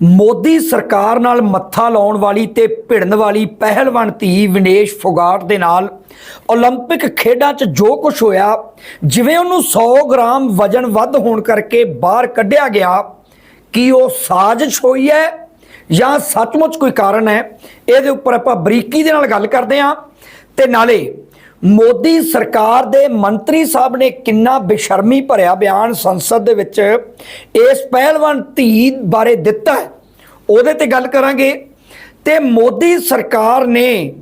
ਮੋਦੀ ਸਰਕਾਰ ਨਾਲ ਮੱਥਾ ਲਾਉਣ ਵਾਲੀ ਤੇ ਭਿੜਨ ਵਾਲੀ ਪਹਿਲਵਾਨ ਧੀ ਵਿਨੇਸ਼ ਫੋਗਾਟ ਦੇ ਨਾਲ 올림픽 ਖੇਡਾਂ 'ਚ ਜੋ ਕੁਝ ਹੋਇਆ ਜਿਵੇਂ ਉਹਨੂੰ 100 ਗ੍ਰਾਮ ਵਜਨ ਵੱਧ ਹੋਣ ਕਰਕੇ ਬਾਹਰ ਕੱਢਿਆ ਗਿਆ ਕੀ ਉਹ ਸਾਜ਼ਿਸ਼ ਹੋਈ ਹੈ ਜਾਂ ਸੱਚਮੁੱਚ ਕੋਈ ਕਾਰਨ ਹੈ ਇਹਦੇ ਉੱਪਰ ਆਪਾਂ ਬਰੀਕੀ ਦੇ ਨਾਲ ਗੱਲ ਕਰਦੇ ਹਾਂ ਤੇ ਨਾਲੇ ਮੋਦੀ ਸਰਕਾਰ ਦੇ ਮੰਤਰੀ ਸਾਹਿਬ ਨੇ ਕਿੰਨਾ ਬੇਸ਼ਰਮੀ ਭਰਿਆ ਬਿਆਨ ਸੰਸਦ ਦੇ ਵਿੱਚ ਇਸ ਪਹਿਲਵਾਨ ਧੀ ਬਾਰੇ ਦਿੱਤਾ ਹੈ ਉਹਦੇ ਤੇ ਗੱਲ ਕਰਾਂਗੇ ਤੇ ਮੋਦੀ ਸਰਕਾਰ ਨੇ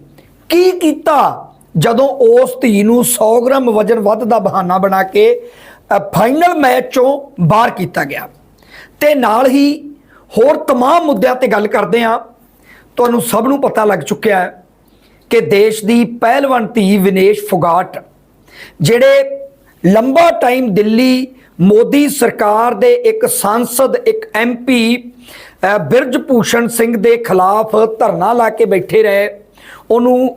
ਕੀ ਕੀਤਾ ਜਦੋਂ ਉਸ ਧੀ ਨੂੰ 100 ਗ੍ਰਾਮ ਵਜਨ ਵੱਧ ਦਾ ਬਹਾਨਾ ਬਣਾ ਕੇ ਅ, ਫਾਈਨਲ ਮੈਚ ਚੋਂ ਬਾਹਰ ਕੀਤਾ ਗਿਆ ਤੇ ਨਾਲ ਹੀ ਹੋਰ तमाम ਮੁੱਦਿਆਂ ਤੇ ਗੱਲ ਕਰਦੇ ਹਾਂ ਤੁਹਾਨੂੰ ਸਭ ਨੂੰ ਪਤਾ ਲੱਗ ਚੁੱਕਿਆ ਹੈ ਕਿ ਦੇਸ਼ ਦੀ ਪਹਿਲਵਾਨ ਧੀ ਵਿਨੇਸ਼ ਫੋਗਾਟ ਜਿਹੜੇ ਲੰਬਾ ਟਾਈਮ ਦਿੱਲੀ ਮੋਦੀ ਸਰਕਾਰ ਦੇ ਇੱਕ ਸੰਸਦ ਇੱਕ ਐਮਪੀ ਬਿਰਜ ਭੂਸ਼ਣ ਸਿੰਘ ਦੇ ਖਿਲਾਫ ਧਰਨਾ ਲਾ ਕੇ ਬੈਠੇ ਰਹੇ ਉਹਨੂੰ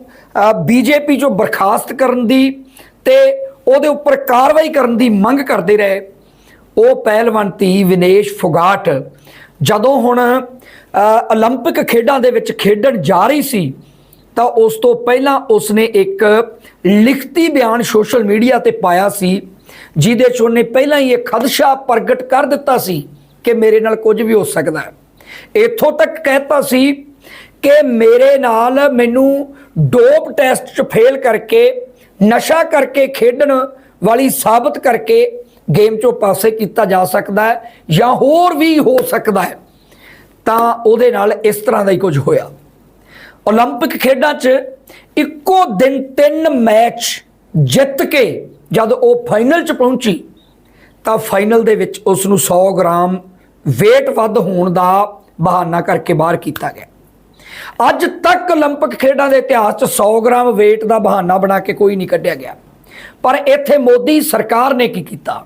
ਬੀਜੇਪੀ ਚੋਂ ਬਰਖਾਸਤ ਕਰਨ ਦੀ ਤੇ ਉਹਦੇ ਉੱਪਰ ਕਾਰਵਾਈ ਕਰਨ ਦੀ ਮੰਗ ਕਰਦੇ ਰਹੇ ਉਹ ਪਹਿਲਵਾਨ ਧੀ ਵਿਨੇਸ਼ ਫੋਗਾਟ ਜਦੋਂ ਹੁਣ ਅ, 올림픽 ਖੇਡਾਂ ਦੇ ਵਿੱਚ ਖੇਡਣ ਜਾ ਰਹੀ ਸੀ ਤਾਂ ਉਸ ਤੋਂ ਪਹਿਲਾਂ ਉਸਨੇ ਇੱਕ ਲਿਖਤੀ ਬਿਆਨ ਸੋਸ਼ਲ ਮੀਡੀਆ ਤੇ ਪਾਇਆ ਸੀ, ਜਿਹਦੇ 'ਚ ਉਹਨੇ ਪਹਿਲਾਂ ਹੀ ਇਹ ਖਦਸ਼ਾ ਪ੍ਰਗਟ ਕਰ ਦਿੱਤਾ ਸੀ ਕਿ ਮੇਰੇ ਨਾਲ ਕੁਝ ਵੀ ਹੋ ਸਕਦਾ ਹੈ। ਇੱਥੋਂ ਤੱਕ ਕਹਿਤਾ ਸੀ ਕਿ ਮੇਰੇ ਨਾਲ ਮੈਨੂੰ ਡੋਪ ਟੈਸਟ 'ਚ ਫੇਲ ਕਰਕੇ, ਨਸ਼ਾ ਕਰਕੇ ਖੇਡਣ ਵਾਲੀ ਸਾਬਤ ਕਰਕੇ ਗੇਮ 'ਚੋਂ ਪਾਸੇ ਕੀਤਾ ਜਾ ਸਕਦਾ ਹੈ ਜਾਂ ਹੋਰ ਵੀ ਹੋ ਸਕਦਾ ਹੈ। ਤਾਂ ਉਹਦੇ ਨਾਲ ਇਸ ਤਰ੍ਹਾਂ ਦਾ ਹੀ ਕੁਝ ਹੋਇਆ। 올림픽 ਖੇਡਾਂ 'ਚ ਇੱਕੋ ਦਿਨ ਤਿੰਨ ਮੈਚ ਜਿੱਤ ਕੇ ਜਦ ਉਹ ਫਾਈਨਲ 'ਚ ਪਹੁੰਚੀ ਤਾਂ ਫਾਈਨਲ ਦੇ ਵਿੱਚ ਉਸ ਨੂੰ 100 ਗ੍ਰਾਮ weight ਵੱਧ ਹੋਣ ਦਾ ਬਹਾਨਾ ਕਰਕੇ ਬਾਹਰ ਕੀਤਾ ਗਿਆ ਅੱਜ ਤੱਕ 올림픽 ਖੇਡਾਂ ਦੇ ਇਤਿਹਾਸ 'ਚ 100 ਗ੍ਰਾਮ weight ਦਾ ਬਹਾਨਾ ਬਣਾ ਕੇ ਕੋਈ ਨਹੀਂ ਕੱਢਿਆ ਗਿਆ ਪਰ ਇੱਥੇ ਮੋਦੀ ਸਰਕਾਰ ਨੇ ਕੀ ਕੀਤਾ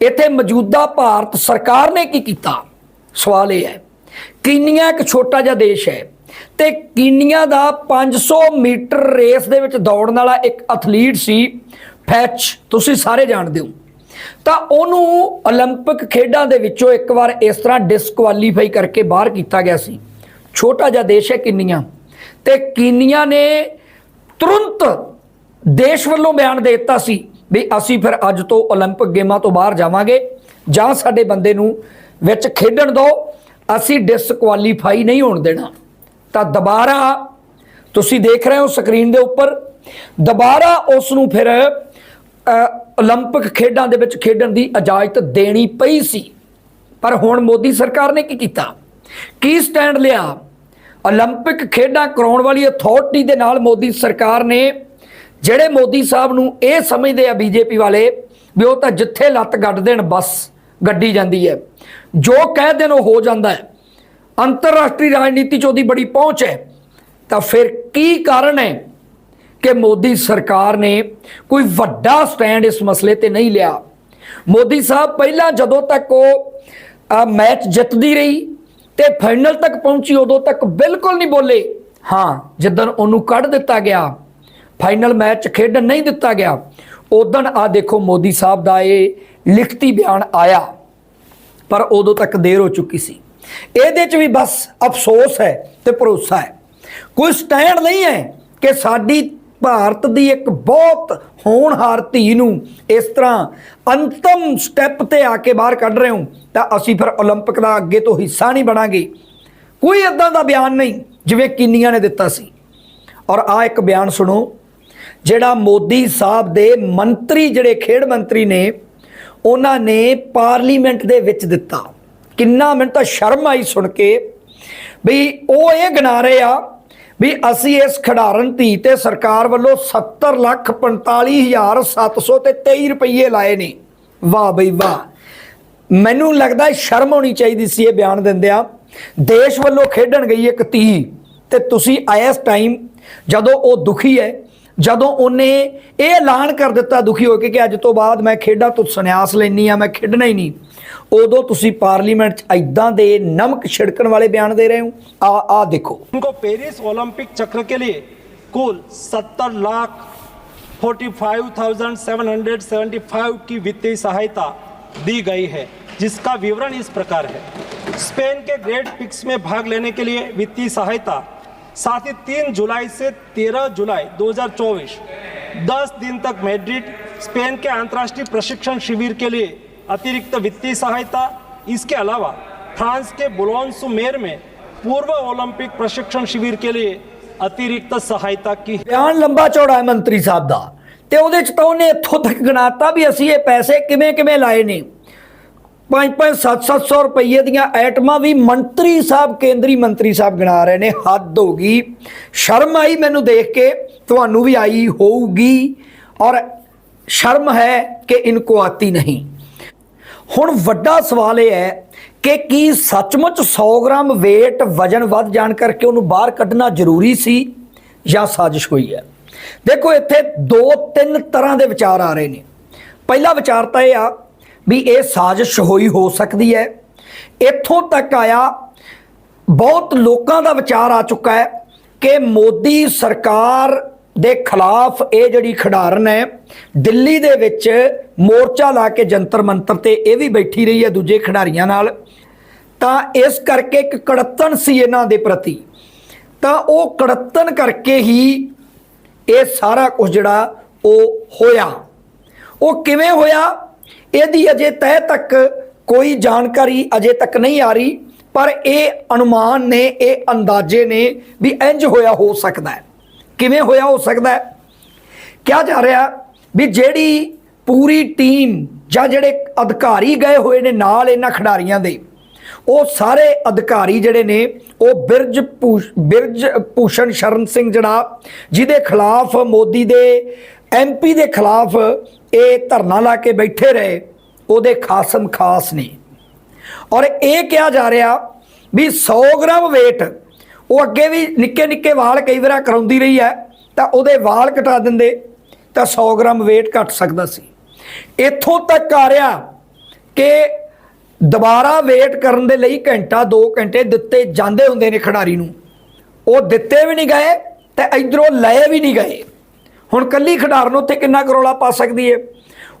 ਇੱਥੇ ਮੌਜੂਦਾ ਭਾਰਤ ਸਰਕਾਰ ਨੇ ਕੀ ਕੀਤਾ ਸਵਾਲ ਇਹ ਹੈ ਕੀਨੀਆ ਇੱਕ ਛੋਟਾ ਜਿਹਾ ਦੇਸ਼ ਹੈ ਤੇ ਕੀਨੀਆ ਦਾ 500 ਮੀਟਰ ਰੇਸ ਦੇ ਵਿੱਚ ਦੌੜਨ ਵਾਲਾ ਇੱਕ ਐਥਲੀਟ ਸੀ ਫੈਚ ਤੁਸੀਂ ਸਾਰੇ ਜਾਣਦੇ ਹੋ ਤਾਂ ਉਹਨੂੰ 올림픽 ਖੇਡਾਂ ਦੇ ਵਿੱਚੋਂ ਇੱਕ ਵਾਰ ਇਸ ਤਰ੍ਹਾਂ ਡਿਸਕੁਆਲੀਫਾਈ ਕਰਕੇ ਬਾਹਰ ਕੀਤਾ ਗਿਆ ਸੀ ਛੋਟਾ ਜਿਹਾ ਦੇਸ਼ ਹੈ ਕੀਨੀਆ ਤੇ ਕੀਨੀਆ ਨੇ ਤੁਰੰਤ ਦੇਸ਼ ਵੱਲੋਂ ਬਿਆਨ ਦੇ ਦਿੱਤਾ ਸੀ ਵੀ ਅਸੀਂ ਫਿਰ ਅੱਜ ਤੋਂ 올림픽 ਗੇਮਾਂ ਤੋਂ ਬਾਹਰ ਜਾਵਾਂਗੇ ਜਾਂ ਸਾਡੇ ਬੰਦੇ ਨੂੰ ਵਿੱਚ ਖੇਡਣ ਦਿਓ ਅਸੀਂ ਡਿਸਕੁਆਲੀਫਾਈ ਨਹੀਂ ਹੋਣ ਦੇਣਾ ਤਾਂ ਦੁਬਾਰਾ ਤੁਸੀਂ ਦੇਖ ਰਹੇ ਹੋ ਸਕਰੀਨ ਦੇ ਉੱਪਰ ਦੁਬਾਰਾ ਉਸ ਨੂੰ ਫਿਰ ਅ, 올림픽 ਖੇਡਾਂ ਦੇ ਵਿੱਚ ਖੇਡਣ ਦੀ ਇਜਾਜ਼ਤ ਦੇਣੀ ਪਈ ਸੀ ਪਰ ਹੁਣ ਮੋਦੀ ਸਰਕਾਰ ਨੇ ਕੀ ਕੀਤਾ ਕੀ ਸਟੈਂਡ ਲਿਆ 올림픽 ਖੇਡਾਂ ਕਰਾਉਣ ਵਾਲੀ ਅਥਾਰਟੀ ਦੇ ਨਾਲ ਮੋਦੀ ਸਰਕਾਰ ਨੇ ਜਿਹੜੇ ਮੋਦੀ ਸਾਹਿਬ ਨੂੰ ਇਹ ਸਮਝਦੇ ਆ ਬੀਜੇਪੀ ਵਾਲੇ ਵੀ ਉਹ ਤਾਂ ਜਿੱਥੇ ਲੱਤ ਗੱਡ ਦੇਣ ਬਸ ਗੱਡੀ ਜਾਂਦੀ ਹੈ ਜੋ ਕਹਿ ਦੇਣ ਉਹ ਹੋ ਜਾਂਦਾ ਹੈ ਅੰਤਰਰਾਸ਼ਟਰੀ ਰਾਜਨੀਤੀ 'ਚ ਉਹਦੀ ਬੜੀ ਪਹੁੰਚ ਹੈ। ਤਾਂ ਫਿਰ ਕੀ ਕਾਰਨ ਹੈ ਕਿ ਮੋਦੀ ਸਰਕਾਰ ਨੇ ਕੋਈ ਵੱਡਾ ਸਟੈਂਡ ਇਸ ਮਸਲੇ ਤੇ ਨਹੀਂ ਲਿਆ? ਮੋਦੀ ਸਾਹਿਬ ਪਹਿਲਾਂ ਜਦੋਂ ਤੱਕ ਉਹ ਮੈਚ ਜਿੱਤਦੀ ਰਹੀ ਤੇ ਫਾਈਨਲ ਤੱਕ ਪਹੁੰਚੀ, ਉਦੋਂ ਤੱਕ ਬਿਲਕੁਲ ਨਹੀਂ ਬੋਲੇ। ਹਾਂ, ਜਿੱਦਣ ਉਹਨੂੰ ਕੱਢ ਦਿੱਤਾ ਗਿਆ, ਫਾਈਨਲ ਮੈਚ ਖੇਡਣ ਨਹੀਂ ਦਿੱਤਾ ਗਿਆ ਉਦੋਂ ਆ ਦੇਖੋ ਮੋਦੀ ਸਾਹਿਬ ਦਾ ਇਹ ਲਿਖਤੀ ਬਿਆਨ ਆਇਆ। ਪਰ ਉਦੋਂ ਤੱਕ ਦੇਰ ਹੋ ਚੁੱਕੀ ਸੀ। ਇਹਦੇ 'ਚ ਵੀ ਬਸ ਅਫਸੋਸ ਹੈ ਤੇ ਭਰੋਸਾ ਹੈ ਕੋਈ ਸਟੈਂਡ ਨਹੀਂ ਹੈ ਕਿ ਸਾਡੀ ਭਾਰਤ ਦੀ ਇੱਕ ਬਹੁਤ ਹੋਣਹਾਰ ਧੀ ਨੂੰ ਇਸ ਤਰ੍ਹਾਂ ਅੰਤਮ ਸਟੈਪ ਤੇ ਆ ਕੇ ਬਾਹਰ ਕੱਢ ਰਹੇ ਹੋ ਤਾਂ ਅਸੀਂ ਫਿਰ 올림픽 ਦਾ ਅੱਗੇ ਤੋਂ ਹਿੱਸਾ ਨਹੀਂ ਬਣਾਂਗੇ ਕੋਈ ਇਦਾਂ ਦਾ ਬਿਆਨ ਨਹੀਂ ਜਿਵੇਂ ਕੀਨੀਆ ਨੇ ਦਿੱਤਾ ਸੀ ਔਰ ਆ ਇੱਕ ਬਿਆਨ ਸੁਣੋ ਜਿਹੜਾ ਮੋਦੀ ਸਾਹਿਬ ਦੇ ਮੰਤਰੀ ਜਿਹੜੇ ਖੇਡ ਮੰਤਰੀ ਨੇ ਉਹਨਾਂ ਨੇ ਪਾਰਲੀਮੈਂਟ ਦੇ ਵਿੱਚ ਦਿੱਤਾ ਕਿੰਨਾ ਮੈਨੂੰ ਤਾਂ ਸ਼ਰਮ ਆਈ ਸੁਣ ਕੇ ਵੀ ਉਹ ਇਹ ਗਿਣਾ ਰਹੇ ਆ ਵੀ ਅਸੀਂ ਇਸ ਖਿਡਾਰਨ ਧੀ ਤੇ ਸਰਕਾਰ ਵੱਲੋਂ 70 ਲੱਖ 45700 ਤੇ 23 ਰੁਪਏ ਲਾਏ ਨੇ। ਵਾਹ ਬਈ ਵਾਹ। ਮੈਨੂੰ ਲੱਗਦਾ ਸ਼ਰਮ ਹੋਣੀ ਚਾਹੀਦੀ ਸੀ ਇਹ ਬਿਆਨ ਦਿੰਦਿਆਂ ਦੇਸ਼ ਵੱਲੋਂ ਖੇਡਣ ਗਈ ਇੱਕ ਧੀ ਤੇ ਤੁਸੀਂ ਇਸ ਟਾਈਮ ਜਦੋਂ ਉਹ ਦੁਖੀ ਹੈ ਜਦੋਂ ਉਹਨੇ ਇਹ ਐਲਾਨ ਕਰ ਦਿੱਤਾ ਦੁਖੀ ਹੋ ਕੇ ਕਿ ਅੱਜ ਤੋਂ ਬਾਅਦ ਮੈਂ ਖੇਡਾਂ ਤੋਂ ਸੰਨਿਆਸ ਲੈਣੀ ਆ ਮੈਂ ਖੇਡਣਾ ਹੀ ਨਹੀਂ ਉਦੋਂ ਤੁਸੀਂ ਪਾਰਲੀਮੈਂਟ 'ਚ ਐਦਾਂ ਦੇ ਨਮਕ ਛਿੜਕਣ ਵਾਲੇ ਬਿਆਨ ਦੇ ਰਹੇ ਹੋ ਆ ਆ ਦੇਖੋ उनको पेरिस ओलंपिक चक्र के लिए कुल सत्तर lakh forty five thousand seven hundred seventy five की वित्तीय सहायता दी गई है जिसका विवरण इस प्रकार है स्पेन के ग्रेट पिक्स में भाग लेने के लिए वित्तीय सहायता साथ ही 3 जुलाई से 13 जुलाई 2024 10 दिन तक मैड्रिड स्पेन के अंतर्राष्ट्रीय प्रशिक्षण शिविर के लिए अतिरिक्त वित्तीय सहायता इसके अलावा फ्रांस के बुलोन्स मेर में पूर्व ओलंपिक प्रशिक्षण शिविर के लिए अतिरिक्त सहायता की है ਬਿਆਨ ਲੰਬਾ ਚੌੜਾ ਹੈ ਮੰਤਰੀ ਸਾਹਿਬ ਦਾ ਤੇ ਉਹਦੇ ਚ ਤਾਂ ਉਹਨੇ ਇੱਥੋਂ ਤੱਕ ਗਣਾਤਾ ਵੀ ਅਸੀਂ ਇਹ ਪੈਸੇ ਕਿਵੇਂ ਕਿਵੇਂ ਲਾਏ ਨੇ 5-5 7-700 ਰੁਪਏ ਦੀਆਂ ਆਈਟਮਾਂ ਵੀ ਮੰਤਰੀ ਸਾਹਿਬ, ਕੇਂਦਰੀ ਮੰਤਰੀ ਸਾਹਿਬ ਗਿਣਾ ਰਹੇ ਨੇ। ਹੱਦ ਹੋ ਗਈ। ਸ਼ਰਮ ਆਈ ਮੈਨੂੰ ਦੇਖ ਕੇ। ਤੁਹਾਨੂੰ ਵੀ ਆਈ ਹੋਊਗੀ। ਔਰ ਸ਼ਰਮ ਹੈ ਕਿ ਇਨਕੋ ਆਤੀ ਨਹੀਂ। ਹੁਣ ਵੱਡਾ ਸਵਾਲ ਇਹ ਹੈ ਕਿ ਕੀ ਸੱਚਮੁੱਚ 100 ਗ੍ਰਾਮ weight ਵਜਨ ਵੱਧ ਜਾਣ ਕਰਕੇ ਉਹਨੂੰ ਬਾਹਰ ਕੱਢਣਾ ਜ਼ਰੂਰੀ ਸੀ ਜਾਂ ਸਾਜ਼ਿਸ਼ ਹੋਈ ਹੈ? ਦੇਖੋ, ਇੱਥੇ ਦੋ ਤਿੰਨ ਤਰ੍ਹਾਂ ਦੇ ਵਿਚਾਰ ਆ ਰਹੇ ਨੇ। ਪਹਿਲਾ ਵਿਚਾਰ ਤਾਂ ਇਹ ਆ ਵੀ ਇਹ ਸਾਜ਼ਿਸ਼ ਹੋਈ ਹੋ ਸਕਦੀ ਹੈ। ਇੱਥੋਂ ਤੱਕ ਆਇਆ, ਬਹੁਤ ਲੋਕਾਂ ਦਾ ਵਿਚਾਰ ਆ ਚੁੱਕਾ ਹੈ ਕਿ ਮੋਦੀ ਸਰਕਾਰ ਦੇ ਖਿਲਾਫ ਇਹ ਜਿਹੜੀ ਖਿਡਾਰਨ ਹੈ, ਦਿੱਲੀ ਦੇ ਵਿੱਚ ਮੋਰਚਾ ਲਾ ਕੇ ਜੰਤਰ ਮੰਤਰ ਤੇ ਇਹ ਵੀ ਬੈਠੀ ਰਹੀ ਹੈ ਦੂਜੇ ਖਿਡਾਰੀਆਂ ਨਾਲ। ਤਾਂ ਇਸ ਕਰਕੇ ਇੱਕ ਕੜੱਤਣ ਸੀ ਇਹਨਾਂ ਦੇ ਪ੍ਰਤੀ। ਤਾਂ ਉਹ ਕੜੱਤਣ ਕਰਕੇ ਹੀ ਇਹ ਸਾਰਾ ਕੁਝ ਜਿਹੜਾ ਉਹ ਹੋਇਆ। ਉਹ ਕਿਵੇਂ ਹੋਇਆ? ਇਹਦੀ ਅਜੇ ਤਹਿ ਤੱਕ ਕੋਈ ਜਾਣਕਾਰੀ ਅਜੇ ਤੱਕ ਨਹੀਂ ਆ ਰਹੀ, ਪਰ ਇਹ ਅਨੁਮਾਨ ਨੇ, ਇਹ ਅੰਦਾਜ਼ੇ ਨੇ ਵੀ ਇੰਜ ਹੋਇਆ ਹੋ ਸਕਦਾ ਹੈ। ਕਿਵੇਂ ਹੋਇਆ ਹੋ ਸਕਦਾ ਹੈ? ਕਿਹਾ ਜਾ ਰਿਹਾ ਵੀ ਜਿਹੜੀ ਪੂਰੀ ਟੀਮ ਜਾਂ ਜਿਹੜੇ ਅਧਿਕਾਰੀ ਗਏ ਹੋਏ ਨੇ ਨਾਲ ਇਹਨਾਂ ਖਿਡਾਰੀਆਂ ਦੇ, ਉਹ ਸਾਰੇ ਅਧਿਕਾਰੀ ਜਿਹੜੇ ਨੇ, ਉਹ ਬਿਰਜ ਭੂਸ਼- ਬਿਰਜ ਭੂਸ਼ਣ ਸ਼ਰਨ ਸਿੰਘ ਜਿਹੜਾ, ਜਿਹਦੇ ਖਿਲਾਫ ਮੋਦੀ ਦੇ ਐਮਪੀ ਦੇ ਖਿਲਾਫ ਇਹ ਧਰਨਾ ਲਾ ਕੇ ਬੈਠੇ ਰਹੇ, ਉਹਦੇ ਖਾਸਮ ਖਾਸ ਨੇ। ਔਰ ਇਹ ਕਿਹਾ ਜਾ ਰਿਹਾ ਵੀ 100 ਗ੍ਰਾਮ weight, ਉਹ ਅੱਗੇ ਵੀ ਨਿੱਕੇ ਨਿੱਕੇ ਵਾਲ ਕਈ ਵਾਰ ਕਰਾਉਂਦੀ ਰਹੀ ਹੈ, ਤਾਂ ਉਹਦੇ ਵਾਲ ਕਟਾ ਦਿੰਦੇ, ਤਾਂ 100 ਗ੍ਰਾਮ weight ਘਟ ਸਕਦਾ ਸੀ। ਇੱਥੋਂ ਤੱਕ ਆ ਰਿਹਾ ਕਿ ਦੁਬਾਰਾ weight ਕਰਨ ਦੇ ਲਈ ਘੰਟਾ 2 ਘੰਟੇ ਦਿੱਤੇ ਜਾਂਦੇ ਹੁੰਦੇ ਨੇ ਖਿਡਾਰੀ ਨੂੰ। ਉਹ ਦਿੱਤੇ ਵੀ ਨਹੀਂ ਗਏ, ਤੇ ਇਧਰੋਂ ਲਏ ਵੀ ਨਹੀਂ ਗਏ। ਹੁਣ ਕੱਲੀ ਖਿਡਾਰਨ ਉੱਥੇ ਕਿੰਨਾ ਕਰੋਲਾ ਪਾ ਸਕਦੀ ਹੈ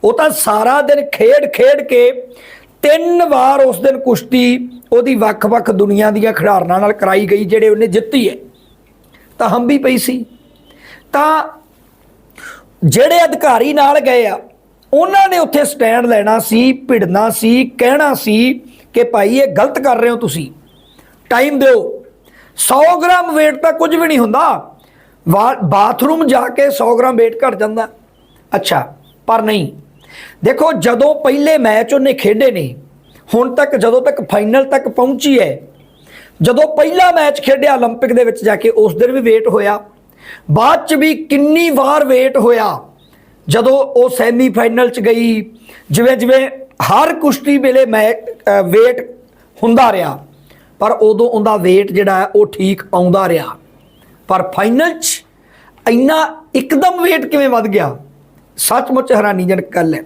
ਉਹ ਤਾਂ ਸਾਰਾ ਦਿਨ ਖੇਡ ਖੇਡ ਕੇ ਤਿੰਨ ਵਾਰ ਉਸ ਦਿਨ ਕੁਸ਼ਤੀ ਉਹਦੀ ਵੱਖ-ਵੱਖ ਦੁਨੀਆ ਦੀਆਂ ਖਿਡਾਰਨਾਂ ਨਾਲ ਕਰਾਈ ਗਈ ਜਿਹੜੇ ਉਹਨੇ ਜਿੱਤੀ ਹੈ ਤਾਂ ਹੰਬੀ ਪਈ ਸੀ। ਤਾਂ ਜਿਹੜੇ ਅਧਿਕਾਰੀ ਨਾਲ ਗਏ ਆ, ਉਹਨਾਂ ਨੇ ਉੱਥੇ ਸਟੈਂਡ ਲੈਣਾ ਸੀ, ਭਿੜਨਾ ਸੀ, ਕਹਿਣਾ ਸੀ ਕਿ ਭਾਈ ਇਹ ਗਲਤ ਕਰ ਰਹੇ ਹੋ ਤੁਸੀਂ। ਟਾਈਮ ਦਿਓ। 100 ਗ੍ਰਾਮ weight ਤਾਂ ਕੁਝ ਵੀ ਨਹੀਂ ਹੁੰਦਾ। ਬਾਥਰੂਮ ਜਾ ਕੇ 100 ਗ੍ਰਾਮ weight ਘਟ ਜਾਂਦਾ ਅੱਛਾ ਪਰ ਨਹੀਂ ਦੇਖੋ ਜਦੋਂ ਪਹਿਲੇ ਮੈਚ ਉਹਨੇ ਖੇਡੇ ਨੇ ਹੁਣ ਤੱਕ ਜਦੋਂ ਤੱਕ ਫਾਈਨਲ ਤੱਕ ਪਹੁੰਚੀ ਹੈ ਜਦੋਂ ਪਹਿਲਾ ਮੈਚ ਖੇਡਿਆ 올림픽 ਦੇ ਵਿੱਚ ਜਾ ਕੇ ਉਸ ਦਿਨ ਵੀ weight ਹੋਇਆ ਬਾਅਦ ਚ ਵੀ ਕਿੰਨੀ ਵਾਰ weight ਹੋਇਆ ਜਦੋਂ ਉਹ ਸੈਮੀ ਫਾਈਨਲ ਚ ਗਈ ਜਿਵੇਂ ਜਿਵੇਂ ਹਰ ਕੁਸ਼ਤੀ ਵੇਲੇ ਮੈਂ weight ਹੁੰਦਾ ਰਿਹਾ ਪਰ ਉਦੋਂ ਉਹਦਾ weight ਜਿਹੜਾ ਹੈ ਉਹ ਠੀਕ ਆਉਂਦਾ ਰਿਹਾ ਪਰ ਫਾਈਨਲ ਚ ਇੰਨਾ ਇੱਕਦਮ weight ਕਿਵੇਂ ਵੱਧ ਗਿਆ ਸੱਚਮੁੱਚ ਹੈਰਾਨੀਜਨਕ ਗੱਲ ਹੈ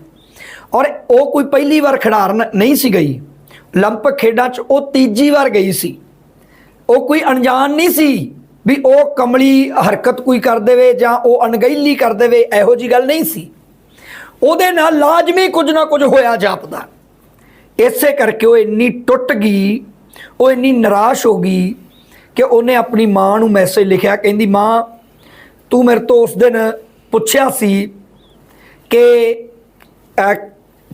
ਔਰ ਉਹ ਕੋਈ ਪਹਿਲੀ ਵਾਰ ਖਿਡਾਰਨ ਨਹੀਂ ਸੀ ਗਈ 올림픽 ਖੇਡਾਂ 'ਚ ਉਹ ਤੀਜੀ ਵਾਰ ਗਈ ਸੀ ਉਹ ਕੋਈ ਅਣਜਾਣ ਨਹੀਂ ਸੀ ਵੀ ਉਹ ਕਮਲੀ ਹਰਕਤ ਕੋਈ ਕਰ ਦੇਵੇ ਜਾਂ ਉਹ ਅਣਗਹਿਲੀ ਕਰ ਦੇਵੇ ਇਹੋ ਜੀ ਗੱਲ ਨਹੀਂ ਸੀ ਉਹਦੇ ਨਾਲ ਲਾਜ਼ਮੀ ਕੁਝ ਨਾ ਕੁਝ ਹੋਇਆ ਜਾਪਦਾ ਇਸੇ ਕਰਕੇ ਉਹ ਇੰਨੀ ਟੁੱਟ ਗਈ ਉਹ ਇੰਨੀ ਨਿਰਾਸ਼ ਹੋ ਗਈ ਕਿ ਉਹਨੇ ਆਪਣੀ ਮਾਂ ਨੂੰ ਮੈਸੇਜ ਲਿਖਿਆ, ਕਹਿੰਦੀ, ਮਾਂ, ਤੂੰ ਮੇਰੇ ਤੋਂ ਉਸ ਦਿਨ ਪੁੱਛਿਆ ਸੀ ਕਿ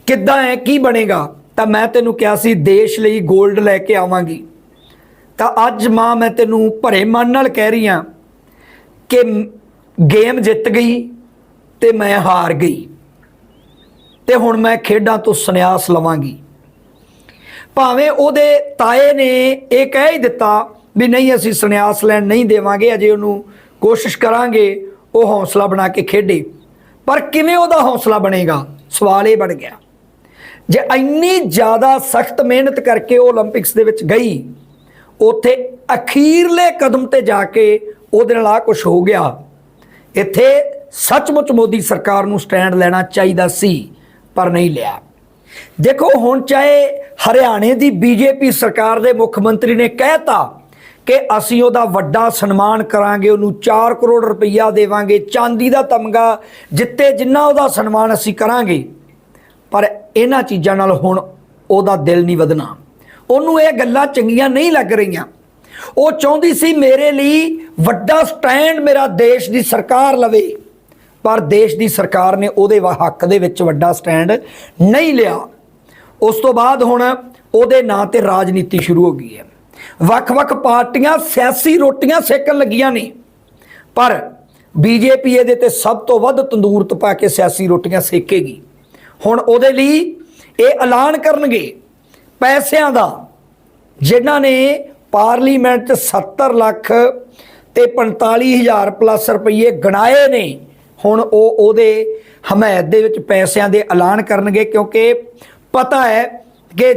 ਕਿੱਦਾਂ ਹੈ, ਕੀ ਬਣੇਗਾ? ਤਾਂ ਮੈਂ ਤੈਨੂੰ ਕਿਹਾ ਸੀ, ਦੇਸ਼ ਲਈ 골ਡ ਲੈ ਕੇ ਆਵਾਂਗੀ। ਤਾਂ ਅੱਜ ਮਾਂ, ਮੈਂ ਤੈਨੂੰ ਭਰੇ ਮਨ ਨਾਲ ਕਹਿ ਰਹੀ ਹਾਂ ਕਿ ਗੇਮ ਜਿੱਤ ਗਈ ਤੇ ਮੈਂ ਹਾਰ ਗਈ। ਤੇ ਹੁਣ ਮੈਂ ਖੇਡਾਂ ਤੋਂ ਸੰਨਿਆਸ ਲਵਾਂਗੀ। ਭਾਵੇਂ ਉਹਦੇ ਤਾਏ ਨੇ ਇਹ ਕਹਿ ਹੀ ਦਿੱਤਾ ਵੀ ਨਹੀਂ ਅਸੀਂ ਸੰਨਿਆਸ ਲੈਣ ਨਹੀਂ ਦੇਵਾਂਗੇ, ਅਜੇ ਉਹਨੂੰ ਕੋਸ਼ਿਸ਼ ਕਰਾਂਗੇ, ਉਹ ਹੌਸਲਾ ਬਣਾ ਕੇ ਖੇਡੇ। ਪਰ ਕਿਵੇਂ ਉਹਦਾ ਹੌਸਲਾ ਬਣੇਗਾ? ਸਵਾਲ ਇਹ ਬਣ ਗਿਆ। ਜੇ ਇੰਨੀ ਜ਼ਿਆਦਾ ਸਖਤ ਮਿਹਨਤ ਕਰਕੇ ਉਹ 올림픽ਸ ਦੇ ਵਿੱਚ ਗਈ, ਉੱਥੇ ਅਖੀਰਲੇ ਕਦਮ ਤੇ ਜਾ ਕੇ ਉਹਦੇ ਨਾਲ ਆ ਕੁਝ ਹੋ ਗਿਆ। ਇੱਥੇ ਸੱਚਮੁੱਚ ਮੋਦੀ ਸਰਕਾਰ ਨੂੰ ਸਟੈਂਡ ਲੈਣਾ ਚਾਹੀਦਾ ਸੀ, ਪਰ ਨਹੀਂ ਲਿਆ। ਦੇਖੋ, ਹੁਣ ਚਾਹੇ ਹਰਿਆਣੇ ਦੀ ਬੀਜੇਪੀ ਸਰਕਾਰ ਦੇ ਮੁੱਖ ਮੰਤਰੀ ਨੇ ਕਹਿਤਾ ਕਿ ਅਸੀਂ ਉਹਦਾ ਵੱਡਾ ਸਨਮਾਨ ਕਰਾਂਗੇ, ਉਹਨੂੰ 4 ਕਰੋੜ ਰੁਪਈਆ ਦੇਵਾਂਗੇ। ਚਾਂਦੀ ਦਾ ਤਮਗਾ ਜਿੱਤੇ ਜਿੰਨਾ ਉਹਦਾ ਸਨਮਾਨ ਅਸੀਂ ਕਰਾਂਗੇ, ਪਰ ਇਹਨਾਂ ਚੀਜ਼ਾਂ ਨਾਲ ਹੁਣ ਉਹਦਾ ਦਿਲ ਨਹੀਂ ਵਧਣਾ। ਉਹਨੂੰ ਇਹ ਗੱਲਾਂ ਚੰਗੀਆਂ ਨਹੀਂ ਲੱਗ ਰਹੀਆਂ। ਉਹ ਚਾਹੁੰਦੀ ਸੀ ਮੇਰੇ ਲਈ ਵੱਡਾ ਸਟੈਂਡ ਮੇਰਾ ਦੇਸ਼ ਦੀ ਸਰਕਾਰ ਲਵੇ, ਪਰ ਦੇਸ਼ ਦੀ ਸਰਕਾਰ ਨੇ ਉਹਦੇ ਹੱਕ ਦੇ ਵਿੱਚ ਵੱਡਾ ਸਟੈਂਡ ਨਹੀਂ ਲਿਆ। ਉਸ ਤੋਂ ਬਾਅਦ ਹੁਣ ਉਹਦੇ ਨਾਂ ਤੇ ਰਾਜਨੀਤੀ ਸ਼ੁਰੂ ਹੋ ਗਈ ਹੈ। ਵੱਖ-ਵੱਖ ਪਾਰਟੀਆਂ ਸਿਆਸੀ ਰੋਟੀਆਂ ਸੇਕਣ ਲੱਗੀਆਂ ਨੇ। ਪਰ ਬੀਜੇਪੀ ਇਹਦੇ ਤੇ ਸਭ ਤੋਂ ਵੱਧ ਤੰਦੂਰ ਤਪਾ ਕੇ ਸਿਆਸੀ ਰੋਟੀਆਂ ਸੇਕੇਗੀ। ਹੁਣ ਉਹਦੇ ਲਈ ਇਹ ਐਲਾਨ ਕਰਨਗੇ ਪੈਸਿਆਂ ਦਾ, ਜਿਨ੍ਹਾਂ ਨੇ ਪਾਰਲੀਮੈਂਟ 'ਚ 70 ਲੱਖ ਤੇ 45000 ਪਲੱਸ ਰੁਪਏ ਗਣਾਏ ਨੇ। ਹੁਣ ਉਹ ਉਹਦੇ ਹਮਾਇਤ ਦੇ ਵਿੱਚ ਪੈਸਿਆਂ ਦੇ ਐਲਾਨ ਕਰਨਗੇ ਕਿਉਂਕਿ ਪਤਾ ਹੈ ਕਿ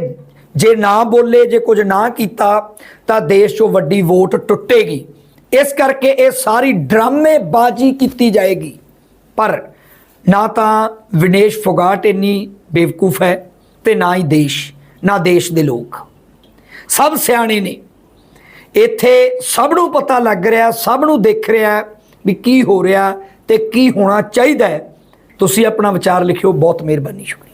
ਜੇ ਨਾ ਬੋਲੇ, ਜੇ ਕੁਝ ਨਾ ਕੀਤਾ, ਤਾਂ ਦੇਸ਼ 'ਚੋਂ ਵੱਡੀ ਵੋਟ ਟੁੱਟੇਗੀ। ਇਸ ਕਰਕੇ ਇਹ ਸਾਰੀ ਡਰਾਮੇਬਾਜ਼ੀ ਕੀਤੀ ਜਾਏਗੀ। ਪਰ ਨਾ ਤਾਂ ਵਿਨੇਸ਼ ਫੋਗਾਟ ਇੰਨੀ ਬੇਵਕੂਫ ਹੈ ਤੇ ਨਾ ਹੀ ਦੇਸ਼, ਨਾ ਦੇਸ਼ ਦੇ ਲੋਕ। ਸਭ ਸਿਆਣੇ ਨੇ। ਇੱਥੇ ਸਭ ਨੂੰ ਪਤਾ ਲੱਗ ਰਿਹਾ, ਸਭ ਨੂੰ ਦੇਖ ਰਿਹਾ ਵੀ ਕੀ ਹੋ ਰਿਹਾ ਤੇ ਕੀ ਹੋਣਾ ਚਾਹੀਦਾ ਹੈ। ਤੁਸੀਂ ਆਪਣਾ ਵਿਚਾਰ ਲਿਖਿਓ, ਬਹੁਤ ਮਿਹਰਬਾਨੀ, ਸ਼ੁਕਰੀਆ।